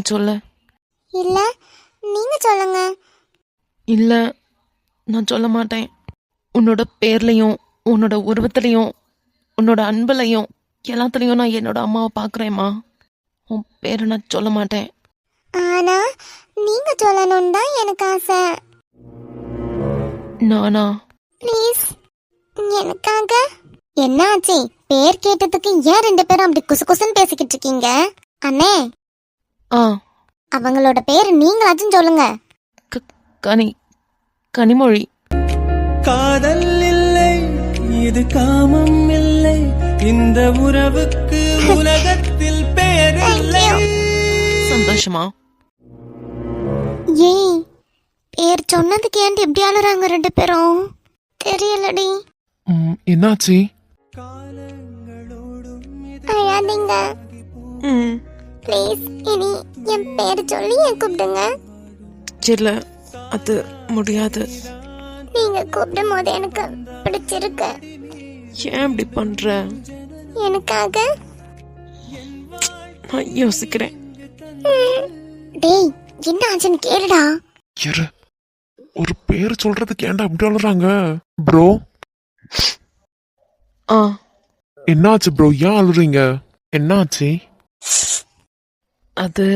நீ சொல்ல. இல்ல நீங்க சொல்லுங்க. இல்ல நான் சொல்ல மாட்டேன். உன்னோட பேர்லயும் உன்னோட உருவத்திலையும் உன்னோட அன்புலையும் எல்லாத்துலயும் நான் என்னோட அம்மாவை பார்க்குறேம்மா உன் பேரை நான் சொல்ல மாட்டேன். ஆனா நீங்க சொல்லணும் தான் எனக்கு ஆசை. நானா? ப்ளீஸ் எனக்காக. என்னாச்சு? பேர் கேட்டதுக்கு ஏன் ரெண்டு பேரும் அப்படி குசு குசுன்னு பேசிக்கிட்டு இருக்கீங்க? அண்ணே ஆ. அவங்களோட பேர் நீங்களாச்சும் சொல்லுங்க. கனி கனிமொழி. காதல் இல்லை இது காமம் இல்லை. இந்த உறவுக்கு உலகத்தில் பெயரில்லை சந்தோஷமா? ஏய் பேர் சொன்னதுக்கு ஏன்டி இப்படி அழுறாங்க ரெண்டு பேரும்? தெரியலடி. என்னாச்சு? அழாதீங்க. ம். ப்ளீஸ் இனி என் பேர் சொல்லி என் கூப்பிடுங்க? இல்ல அது முடியாது. நீங்க கூப்பிடும் போது எனக்கு பிடிச்சிருக்கு. ஏன் இப்படி பண்ற? எனக்காக? நான் யோசிக்கிறேன். டேய் என்ன ஆச்சுன்னு கேளுடா. இரு ஒரு பேர் சொல்றதுக்கு ஏன்டா அப்படி அழுறாங்க? ப்ரோ? ஆ. என்னாச்சு ப்ரோ? ஏன் அழுறீங்க? என்னாச்சு? அது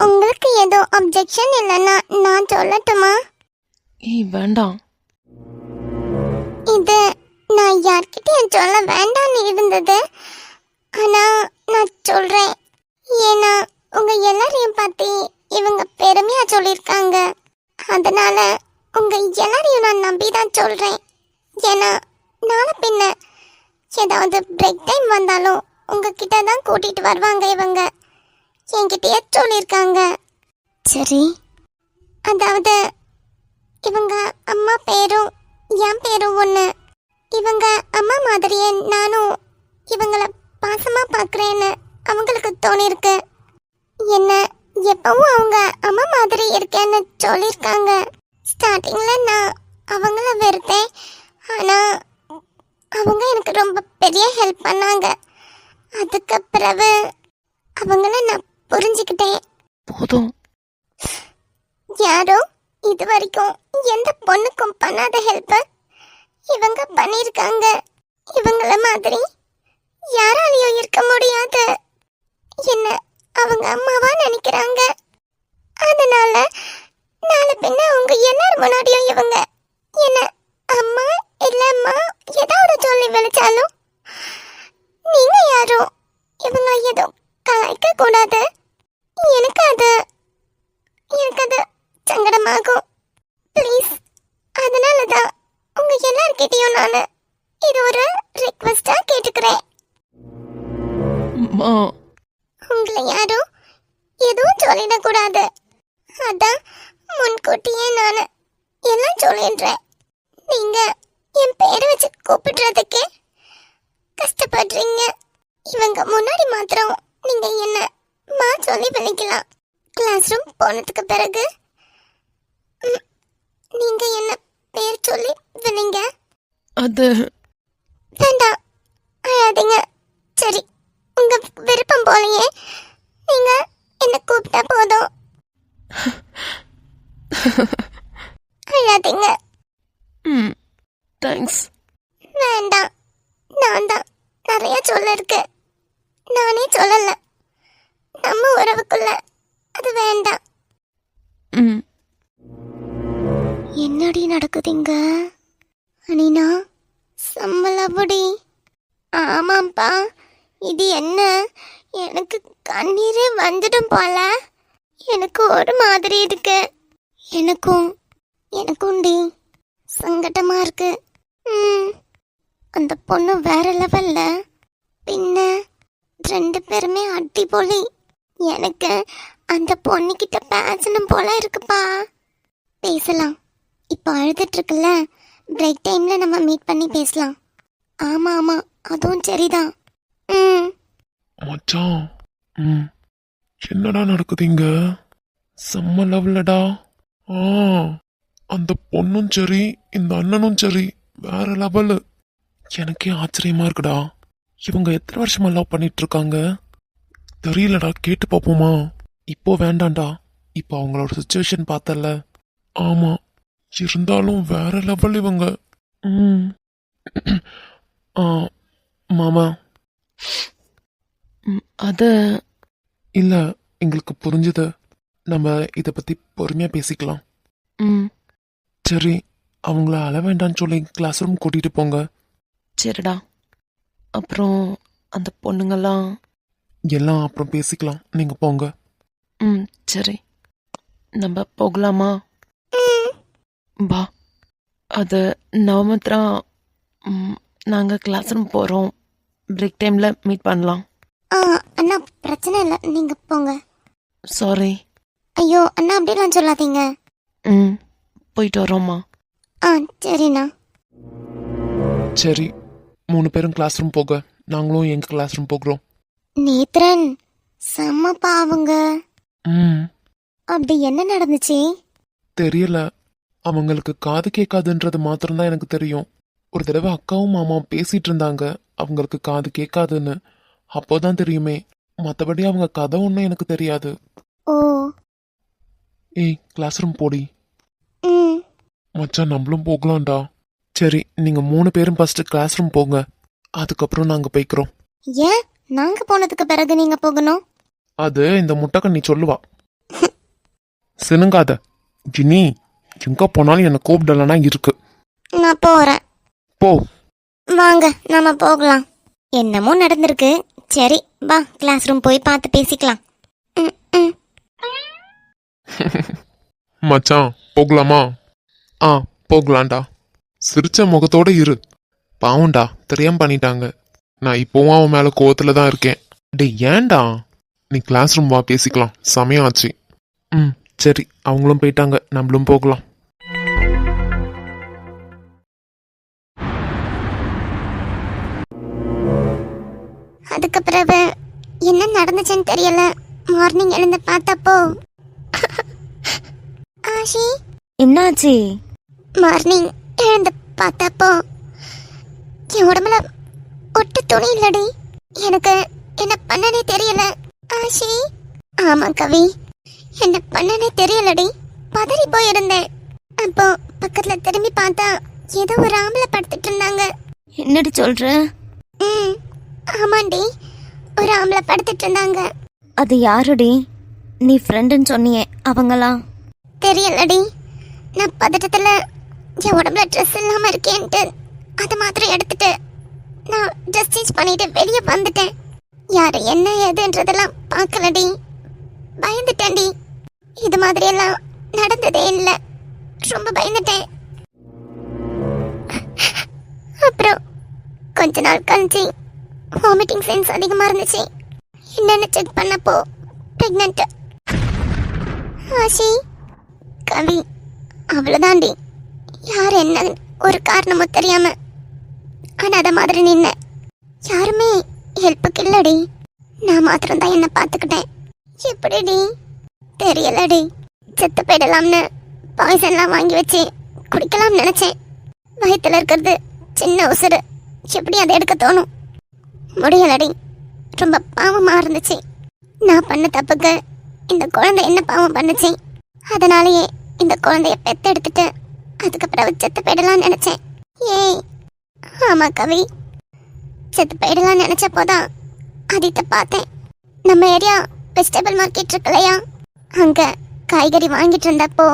உங்களுக்கு ஏதோ அப்ஜெக்ஷன் இல்லைன்னா நான் சொல்லட்டுமா? ஏய் வேண்டாம். இது நான் யார்கிட்டயும் சொல்ல வேண்டாம்னு இருந்தது. ஆனா நான் சொல்றேன். ஏன்னா உங்க எல்லாரையும் பத்தி இவங்க பெருமையா சொல்லியிருக்காங்க. அதனால உங்க எல்லாரையும் நான் நம்பி தான் சொல்றேன். ஏன்னா நாளை பின்ன ஏதாவது பிரேக் டைம் வந்தாலும் உங்ககிட்ட தான் கூட்டிட்டு வருவாங்க இவங்க. என்கிட்டயே சொல்லியிருக்காங்க சரி. அதாவது இவங்க அம்மா பேரும் என் பேரும் ஒன்று இவங்க அம்மா மாதிரியே நானும் இவங்கள பாசமா பார்க்குறேன்னு அவங்களுக்கு தோணிருக்கு. என்ன எப்பவும் அவங்க அம்மா மாதிரி இருக்கேன்னு சொல்லியிருக்காங்க ஸ்டார்டிங்ல நான் அவங்கள வெறுத்தேன். ஆனா அவங்க எனக்கு ரொம்ப பெரிய ஹெல்ப் பண்ணாங்க. அதுக்கு பிறகு அவங்கள நான் புரிஞ்சுக்கிட்டேன். போதும். யாரோ இது வரைக்கும் எந்த பொண்ணுக்கும் பண்ணாத ஹெல்ப் இவங்க பண்ணிருக்காங்க இவங்கள மாதிரி யாராலையும் இருக்க முடியாது. என்ன அவங்க அம்மாவா நினைக்கிறாங்க. அதனால நாளை பின்ன அவங்க எல்லாரும் முன்னாடியும் இவங்க என்ன அம்மா இல்லம்மா ஏதாவது சொல்லி விழிச்சாலும் நீங்க யாரும் இவங்க ஏதோ கலாய்க்க கூடாது உங்களை யாரும் எதுவும் சொல்லிடக்கூடாது. அதான் முன்கூட்டியே நான் எல்லாம் சொல்லிடுறேன். நீங்க என் பேரை வச்சு கூப்பிடுறதுக்கே கஷ்டப்படுறீங்க. இவங்க முன்னாடி மாத்திரம் நீங்க என்ன மா சொல்லி விളിக்கலாம் கிளாஸ் ரூம் போனதுக்கு பிறகு நீங்க என்ன பேர் சொல்லி விളിங்க அது வேண்டாம் அழாதீங்க சரி உங்க விருப்பம் போலயே நீங்க என்ன கூப்பிட்டா போதும் அழாதீங்க ம் தேங்க்ஸ் வேண்டாம். நான் தான் நிறைய சொல்ல இருக்கு நானே சொல்லல. நம்ம உறவுக்குள்ள அது வேண்டாம். ம். என்னடி நடக்குதுங்க அனினா சம்மளபடி ஆமாப்பா இது என்ன? எனக்கு கண்ணீரே வந்துடும் போல. எனக்கு ஒரு மாதிரி இருக்கு. எனக்கும் எனக்கும்டி சங்கடமா இருக்கு. ம். அந்த பொண்ணு வேற லெவல்ல. பின்ன ரெண்டு பேருமே அடிபொலி. எனக்கு அந்த பொண்ணுக்கிட்ட பேசணும் போல இருக்குப்பா. பேசலாம். இப்போ அழுதுட்டு இருக்குல்ல. பிரேக் டைம்ல நம்ம மீட் பண்ணி பேசலாம். ஆமா ஆமா. அதுவும் சரிதான். ம். மச்சான். ம். என்னடா நடக்குது இங்க? செம்ம லவ்லடா ஆ. அந்த பொண்ணும் சரி இந்த அண்ணனும் சரி வேற லெவலு எனக்கே ஆச்சரியமா இருக்குடா. இவங்க எத்தனை வருஷமா லவ் பண்ணிட்டு இருக்காங்க தெரியலடா கேட்டு பார்ப்போமா இப்போ வேண்டாம்டா. இப்போ அவங்களோட சுச்சுவேஷன் பார்த்தல ஆமா இருந்தாலும் வேற லெவல் இவங்க. ம். ஆ மாமா. அது இல்ல எங்களுக்கு புரிஞ்சுது. நம்ம இத பத்தி பொறுமையா பேசிக்கலாம். ம். சரி அவங்கள அழ வேண்டாம்னு சொல்லி கிளாஸ் ரூம் கூட்டிட்டு போங்க. சரிடா. அப்புறம் அந்த பொண்ணுங்கெல்லாம்? எல்லாம் அப்புறம் பேசிக்கலாம். நீங்க போங்க. ம் சரி. நம்ம போகலாமா? பா அது நவமித்ரா ம், நாங்க கிளாஸ் ரூம் போகிறோம் பிரேக் டைமில் மீட் பண்ணலாம். அண்ணா பிரச்சனை இல்லை. நீங்க போங்க. சாரி ஐயோ அண்ணா அப்படிலாம் சொல்லாதீங்க. ம். போயிட்டு வரோம்மா ஆ சரிண்ணா. சரி மூணு பேரும் கிளாஸ் ரூம் போக. நாங்களும் எங்க கிளாஸ் ரூம் போகிறோம். நேத்ரன் செம்ம பாவங்க. ம். அப்படி என்ன நடந்துச்சு? தெரியல. அவங்களுக்கு காது கேட்காதுன்றது மாத்திரம்தான் எனக்கு தெரியும். ஒரு தடவை அக்காவும் மாமாவும் பேசிட்டு இருந்தாங்க. அவங்களுக்கு காது கேட்காதுன்னு. அப்போதான் தெரியுமே. மற்றபடி அவங்க கதை ஒன்றும் எனக்கு தெரியாது. ஓ. ஏய் கிளாஸ் ரூம் போடி. மச்சான் நம்மளும் போகலாம்டா. சரி நீங்க மூணு பேரும் ஃபர்ஸ்ட் கிளாஸ் ரூம் போங்க. அதுக்கப்புறம் நாங்க போய்க்கிறோம். ஏன்? நாங்க போனதுக்கு பிறகு நீங்க போகணும்? அது இந்த முட்டைக்கண்ணி சொல்லுவா. சினுங்காத. ஜினி எங்க போனாலும் என்னை கூப்பிடலன்னா இருக்கு. நான் போறேன். போ. வாங்க நாம போகலாம். என்னமோ நடந்திருக்கு. சரி வா கிளாஸ் ரூம் போய் பார்த்து பேசிக்கலாம். மச்சான் போகலாமா? ஆ போகலாண்டா சிரிச்ச முகத்தோட இரு. பாவம்டா தெரியாம பண்ணிட்டாங்க. நான் இப்போவும் அவன் மேலே கோவத்தில் தான் இருக்கேன். டே ஏன்டா? நீ கிளாஸ் ரூம் வா பேசிக்கலாம். சமயம் ஆச்சு. ம் சரி அவங்களும் போயிட்டாங்க. நம்மளும் போகலாம். அதுக்கு பிறகு என்ன நடந்துச்சுன்னு தெரியல. மார்னிங் எழுந்து பார்த்தப்போ ஆஷி என்னாச்சு? மார்னிங் எழுந்து பார்த்தப்போ என் உடம்புல ஒட்டு துணி இல்லடி. எனக்கு என்ன பண்ணனே தெரியல ஆஷி. ஆமா கவி. என்ன பண்ணனே தெரியலடி. பதறி போயிருந்தேன். அப்போ பக்கத்துல திரும்பி பார்த்தா ஏதோ ஒரு ஆம்பளை படுத்துட்டு இருந்தாங்க. என்னடி சொல்ற? ம் ஆமாண்டி. ஒரு ஆம்பளை படுத்துட்டு இருந்தாங்க. அது யாருடி? நீ ஃப்ரெண்டுன்னு சொன்னியே அவங்களா? தெரியலடி. நான் பதட்டத்தில் என் உடம்புல ட்ரெஸ் இல்லாமல் இருக்கேன்ட்டு அதை மாத்திரம் எடுத்துட்டு நான் ட்ரெஸ் சேஞ்ச் பண்ணிட்டு வெளியே வந்துட்டேன். யார் என்ன ஏதுன்றதெல்லாம் பார்க்கலடி. பயந்துட்டேன்டி. இது மாதிரியெல்லாம் நடந்ததே இல்லை. ரொம்ப பயந்துட்டேன். அப்புறம் கொஞ்ச நாள் கழிச்சு வாமிட்டிங் சென்ஸ் அதிகமாக இருந்துச்சு. என்னென்னு செக் பண்ணப்போ பிரெக்னென்ட் ஆஷி கவி. அவ்வளோதாண்டி யார் என்ன ஒரு காரணமும் தெரியாம அதை மாதிரி நின்ன. யாருமே ஹெல்ப்புக்கு இல்லடி. நான் மாத்திரம் தான் என்ன பார்த்துக்கிட்டேன். எப்படிடி? தெரியலடி. செத்து போயிடலாம்னு பாய்சன்லாம் வாங்கி வச்சு குடிக்கலாம்னு நினச்சேன். வயிற்றுல இருக்கிறது சின்ன உசுறு. எப்படி அதை எடுக்க தோணும்? முடியலடி. ரொம்ப பாவமாக இருந்துச்சு. நான் பண்ண தப்புக்கு இந்த குழந்தை என்ன பாவம் பண்ணுச்சு? அதனாலேயே இந்த குழந்தைய பெத்தெடுத்துட்டு அதுக்கப்புறம் செத்து போயிடலாம்னு நினைச்சேன். ஏய் ஆமா கவி. செத்து போயிடலாம்னு நினைச்சப்போதான் அதித்த பார்த்தேன். நம்ம ஏரியா வெஜிடபிள் மார்க்கெட் இருக்கு இல்லையா? அங்க காய்கறி வாங்கிட்டு இருந்தப்போ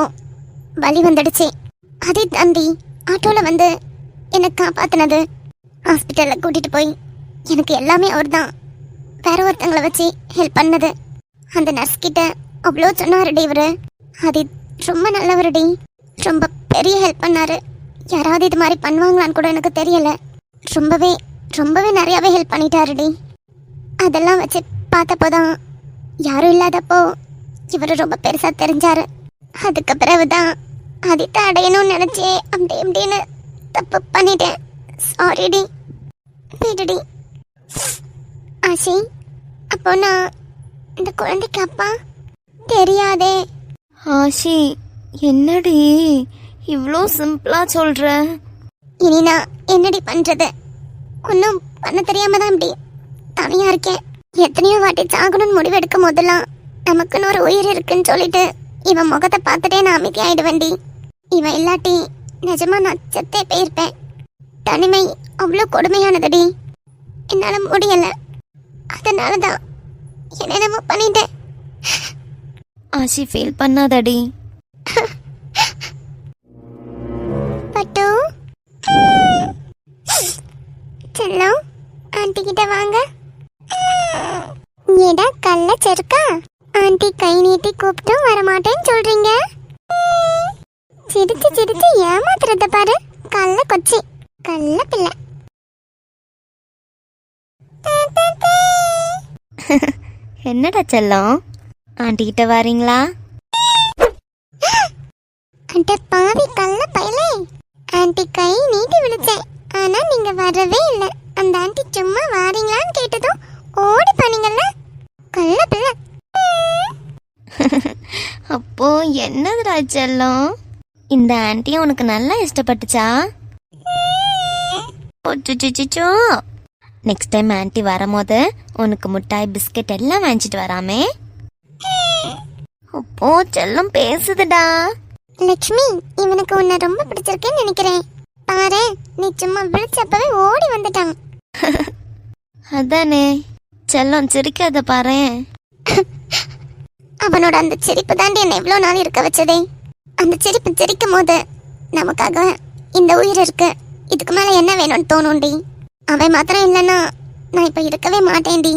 வலி வந்துடுச்சு. அதே தந்தி ஆட்டோல வந்து என்னை காப்பாத்தினது. ஹாஸ்பிட்டல்ல கூட்டிட்டு போய் எனக்கு எல்லாமே அவர் தான் வேற ஒருத்தங்களை வச்சு ஹெல்ப் பண்ணது. அந்த நர்ஸ் கிட்ட அவ்வளோ சொன்னார் இவரு. அது ரொம்ப நல்லவருடி. ரொம்ப பெரிய ஹெல்ப் பண்ணாரு. யாராவது இது மாதிரி பண்ணுவாங்களான்னு கூட எனக்கு தெரியல. ரொம்பவே ரொம்பவே நிறையாவே ஹெல்ப் பண்ணிட்டாருடி. அதெல்லாம் வச்சு பார்த்தப்போ தான் யாரும் இல்லாதப்போ இவர் ரொம்ப பெருசாக தெரிஞ்சார். அதுக்கு பிறகுதான் அதித்தை அடையணும்னு நினச்சே அப்படி இப்படின்னு தப்பு பண்ணிட்டேன். சாரிடி வீடுடி. ஆஷி அப்போ நான் இந்த குழந்தைக்கு அப்பா தெரியாதே. ஆஷி என்னடி இவ்வளோ சிம்பிளா சொல்ற? இனி நான் என்னடி பண்றது? ஒன்றும் பண்ண தெரியாம தான் இப்படி தனியா இருக்கேன். எத்தனையோ வாட்டி சாகணும்னு முடிவெடுக்கும் போதெல்லாம் நமக்குன்னு ஒரு உயிர் இருக்குன்னு சொல்லிட்டு இவன் முகத்தை பார்த்துட்டே நான் அமைதியாயிடுவேண்டி இவன் இல்லாட்டி நிஜமா நான் செத்தே போயிருப்பேன். தனிமை அவ்வளோ கொடுமையானதுடி. என்னால முடியல. அதனால தான் என்னென்னமோ பண்ணிட்டேன். ஆஷி ஃபீல் பண்ணாதடி. பட்டு. செல்லம் ஆண்டி கிட்ட வாங்க. ஏடா கல்ல செருக்கா? ஆண்டி கை நீட்டி கூப்பிட்டும் வரமாட்டேன்னு சொல்றீங்க. சிரிச்சு சிரிச்சு ஏமாத்துறத பாரு. கல்ல கொச்சி. கல்ல பிள்ளை. என்னடா செல்லம்? ஆண்டி கிட்ட வரீங்களா? அட பாவி கல்ல பயலே. ஆண்டி கை நீட்டி விழுச்சேன் ஆனா நீங்க வரவே இல்லை. அந்த ஆண்டி சும்மா வாரீங்களான்னு கேட்டதும் ஓடி போனீங்கல்ல. கல்ல பிள்ளை அப்போ என்னதுடா செல்லம்? இந்த ஆண்டி உனக்கு நல்லா இஷ்டப்பட்டுச்சா? அச்சச்சோ நெக்ஸ்ட் டைம் ஆண்டி வரும்போது உனக்கு மிட்டாய் பிஸ்கட் எல்லாம் வாங்கிட்டு வராமே. அப்போ செல்லம் பேசுதுடா. லட்சுமி இவனுக்கு உன்னை ரொம்ப பிடிச்சிருக்குன்னு நினைக்கிறேன். பாரு நீ சும்மா விழிச்சப்பவே ஓடி வந்துட்டான். அதானே செல்லம் சிரிக்காத பாரேன் அவனோட அந்த சிரிப்பு தாண்டி என்னை இவ்வளோ நாள் இருக்க வச்சதே. அந்த சிரிப்பு சிரிக்கும் போது நமக்காக இந்த உயிர் இருக்கு. இதுக்கு மேல என்ன வேணும்னு தோணும்டி? அவன் மாத்திரம் இல்லைன்னா நான் இப்ப இருக்கவே மாட்டேன்டி.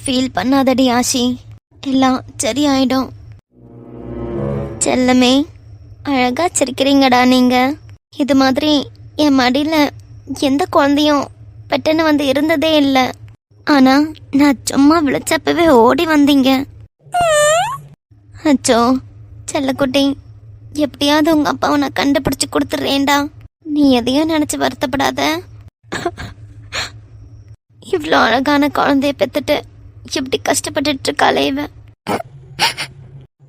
ஃபீல் பண்ணாதடி ஆஷி. எல்லாம் சரியாயிடும். செல்லமே அழகா சிரிக்கிறீங்கடா நீங்க. இது மாதிரி என் மடியில எந்த குழந்தையும் பெட்டன்னு வந்து இருந்ததே இல்லை. ஆனா நான் சும்மா விழிச்சப்பவே ஓடி வந்தீங்க. அச்சோ செல்லக்குட்டி எப்படியாவது உங்க அப்பாவை நான் கண்டுபிடிச்சு கொடுத்துட்றேன்டா. நீ எதையும் நினைச்சு வருத்தப்படாத. இவ்வளோ அழகான குழந்தைய பெத்துட்டு இப்படி கஷ்டப்பட்டுட்டு இருக்காளே இவ?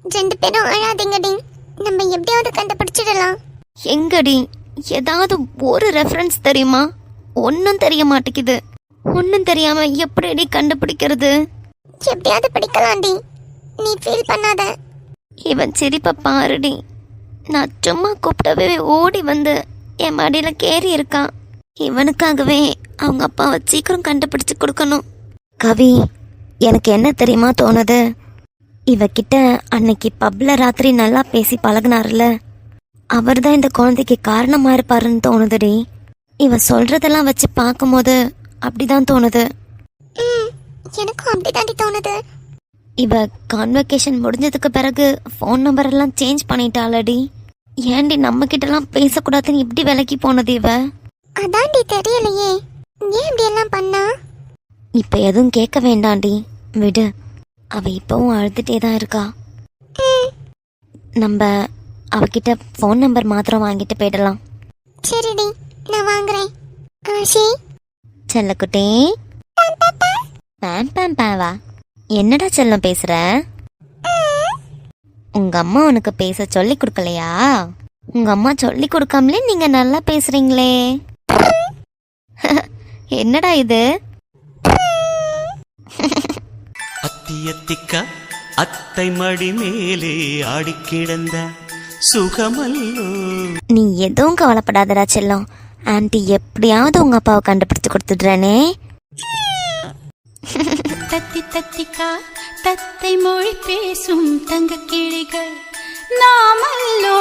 ரெண்டு பேரும் அழாதீங்கடி நம்ம எப்படியாவது கண்டுபிடிச்சிடலாம். எங்கடி? ஏதாவது ஒரு ரெஃபரன்ஸ் தெரியுமா? ஒன்றும் தெரிய மாட்டேங்குது. ஒன்றும் தெரியாம எப்படிடி கண்டுபிடிக்கிறது? எப்படியாவது பிடிக்கலாம்டி நீ ஃபீல் பண்ணாத. இவன் சிரிப்பை பாருடி. நான் சும்மா கூப்பிட்டவே ஓடி வந்து என் மடியில் கேறி இருக்கான். இவனுக்காகவே அவங்க அப்பாவை சீக்கிரம் கண்டுபிடிச்சு கொடுக்கணும். கவி எனக்கு என்ன தெரியுமா தோணுது? இவகிட்ட அன்னைக்கு பப்ல ராத்திரி நல்லா பேசி பழகுனாருல. அவர் தான் இந்த குழந்தைக்கு காரணமா இருப்பாருன்னு தோணுதுடி. இவ சொல்றதெல்லாம் வச்சு பார்க்கும்போது அப்படிதான் தோணுது. எனக்கும் அப்படிதாண்டி தோணுது. இவ கான்வெகேஷன் முடிஞ்சதுக்கு பிறகு ஃபோன் நம்பர் எல்லாம் சேஞ்ச் பண்ணிட்டாளடி. ஏன்டி நம்ம கிட்டலாம் பேசக்கூடாதுன்னு இப்படி விலக்கி போனது இவ? அதாண்டி தெரியலையே. ஏன் இப்படி எல்லாம் பண்ணா? இப்ப எதுவும் கேட்க வேண்டாண்டி. விடு. அவ இப்பவும் அழுதுட்டே தான் இருக்கா. நம்ம அவகிட்ட ஃபோன் நம்பர் மாத்திரம் வாங்கிட்டு போயிடலாம். சரிடி நான் வாங்குறேன். ஆஷி செல்லக்குட்டி பேம் பேம் பேவா என்னடா செல்லம் பேசுற? உங்க அம்மா உனக்கு பேச சொல்லி கொடுக்கலையா? உங்க அம்மா சொல்லி கொடுக்காமலே நீங்க நல்லா பேசுறீங்களே. என்னடா இது? அத்தி அத்திக்க அத்தை மடி மேலே ஆடிக் கிடந்த சுகமல்லோ. நீ எதுவும் கவலைப்படாதடா செல்லம். ஆன்ட்டி எப்படியாவது உங்க அப்பாவை கண்டுபிடிச்சு கொடுத்துடுறேனே. தத்தி தத்திக்கா தத்தை மொழி பேசும் தங்க கிளிகள் நாமல்லோ.